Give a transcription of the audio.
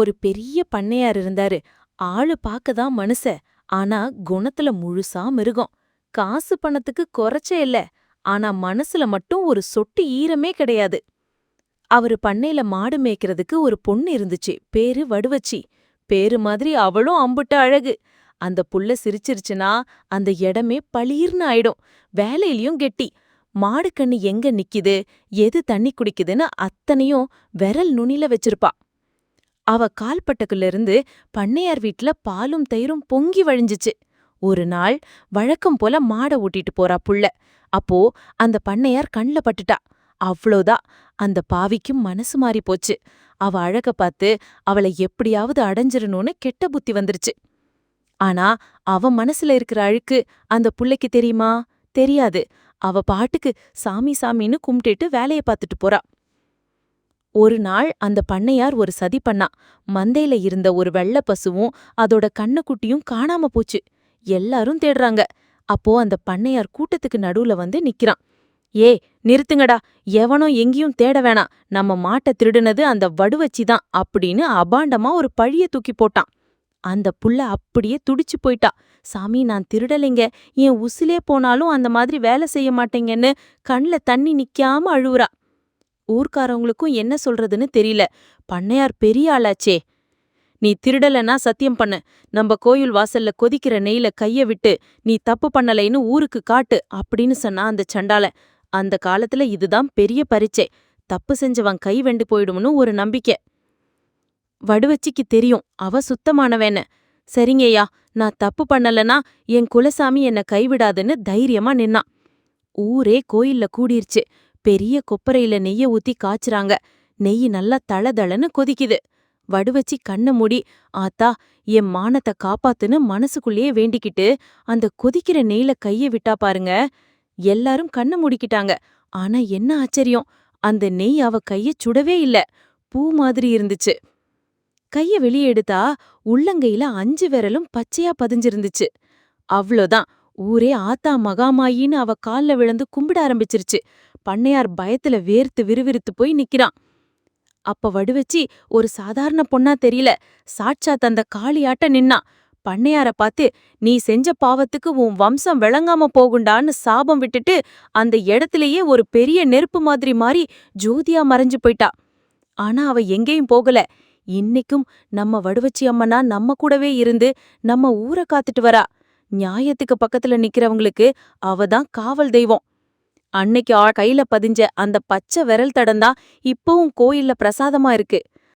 ஒரு பெரிய பண்ணையார் இருந்தாரு. ஆளு பாக்க தான் மனுஷ ஆனா குணத்துல முழுசா மிருகம். காசு பணத்துக்கு குறைச்ச இல்ல. ஆனா மனசுல மட்டும் ஒரு சொட்டு ஈரமே கிடையாது. அவரு பண்ணையில மாடு மேய்க்கிறதுக்கு ஒரு பொண்ணு இருந்துச்சு. பேரு வடுவச்சி. பேரு மாதிரி அவளும் அம்புட்ட அழகு. அந்த புள்ள சிரிச்சிருச்சுனா அந்த இடமே பளீர்னு ஆயிடும். வேலையிலயும் கெட்டி. மாடு கண்ணு எங்க நிக்குது? எது தண்ணி குடிக்குதுன்னு அத்தனையும் விரல் நுனில வச்சிருப்பா. அவ கால்பட்டக்குல இருந்து பண்ணையார் வீட்ல பாலும் தயிரும் பொங்கி வழிஞ்சுச்சு. ஒரு நாள் வழக்கம் போல மாட ஓட்டிட்டு போறா புள்ள. அப்போ அந்த பண்ணையார் கண்ல பட்டுட்டா. அவ்ளோதான் அந்த பாவிக்கும் மனசு மாறி போச்சு. அவ அழக பார்த்து அவளை எப்படியாவது அடைஞ்சிடணும்னு கெட்ட புத்தி வந்துருச்சு. ஆனா அவ மனசுல இருக்கிற அழுக்கு அந்த புள்ளைக்கு தெரியுமா? தெரியாது. அவ பாட்டுக்கு சாமி சாமின்னு கும்பிட்டுட்டு வேலைய பார்த்துட்டு போறா. ஒரு நாள் அந்த பண்ணையார் ஒரு சதி பண்ணா. மந்தையில இருந்த ஒரு வெள்ள பசுவும் அதோட கண்ணுக்குட்டியும் காணாம போச்சு. எல்லாரும் தேடுறாங்க. அப்போ அந்த பண்ணையார் கூட்டத்துக்கு நடுவுல வந்து நிக்கிறான். ஏ நிறுத்துங்கடா. எவனும் எங்கேயும் தேட வேணாம். நம்ம மாட்டை திருடுனது அந்த வடுவச்சிதான் அப்படின்னு அபாண்டமா ஒரு பழிய தூக்கி போட்டான். அந்த புள்ள அப்படியே துடிச்சு போயிட்டா. சாமி நான் திருடலைங்க. என் உசிலே போனாலும் அந்த மாதிரி வேலை செய்ய மாட்டேங்கன்னு கண்ல தண்ணி நிக்காம அழுவுறா. ஊர்க்காரவங்களுக்கும் என்ன சொல்றதுன்னு தெரியல. பண்ணையார் பெரிய ஆளாச்சே. நீ திருடலனா சத்தியம் பண்ணு. நம்ம கோயில் வாசல்ல கொதிக்கிற நெய்ல கைய விட்டு நீ தப்பு பண்ணலைன்னு ஊருக்கு காட்டு அப்படின்னு சொன்னா அந்த சண்டால அந்த காலத்துல இதுதான் பெரிய பரீட்சை. தப்பு செஞ்சவன் கை வெண்டு போயிடும்னு ஒரு நம்பிக்கை. வடுவச்சிக்கு தெரியும் அவ சுத்தமானவேன்னு. சரிங்கய்யா நான் தப்பு பண்ணலனா என் குலசாமி என்ன கைவிடாதுன்னு தைரியமா நின்னான். ஊரே கோயில்ல கூடிருச்சு. பெரிய கொப்பரையில நெய்ய ஊத்தி காய்ச்சுறாங்க. நெய் நல்லா தளதளன்னு கொதிக்குது. வடுவச்சி கண்ண மூடி ஆத்தா என் மானத்தை காப்பாத்துன்னு மனசுக்குள்ளேயே வேண்டிக்கிட்டு அந்த கொதிக்கிற நெய்ல கைய விட்டா பாருங்க. எல்லாரும் கண்ண மூடிக்கிட்டாங்க. ஆனா என்ன ஆச்சரியம் அந்த நெய் அவ கைய சுடவே இல்ல. பூ மாதிரி இருந்துச்சு. கைய வெளியே எடுத்தா உள்ளங்கையில அஞ்சு விரலும் பச்சையா பதிஞ்சிருந்துச்சு. அவ்ளோதான். ஊரே ஆத்தா மகாமாயின்னு அவ கால்ல விழுந்து கும்பிட ஆரம்பிச்சிருச்சு. பண்ணையார் பயத்துல வேர்த்து விறுவிறுத்து போய் நிக்கிறான். அப்ப வடுவச்சி ஒரு சாதாரண பொண்ணா தெரியல. சாட்சாத் அந்த காளியாட்ட நின்னா பண்ணையார பார்த்து நீ செஞ்ச பாவத்துக்கு உன் வம்சம் விளங்காம போகுண்டான்னு சாபம் விட்டுட்டு அந்த இடத்துலயே ஒரு பெரிய நெருப்பு மாதிரி மாறி ஜோதியா மறைஞ்சு போயிட்டா. ஆனா அவ எங்கேயும் போகல. இன்னைக்கும் நம்ம வடுவச்சி அம்மனா நம்ம கூடவே இருந்து நம்ம ஊரை காத்துட்டு வரா. நியாயத்துக்கு பக்கத்துல நிக்கிறவங்களுக்கு அவ தான் காவல் தெய்வம். அன்னைக்கு ஆ கையில பதிஞ்ச அந்த பச்சை விரல் தடந்தா இப்பவும் கோயில்ல பிரசாதமா இருக்கு.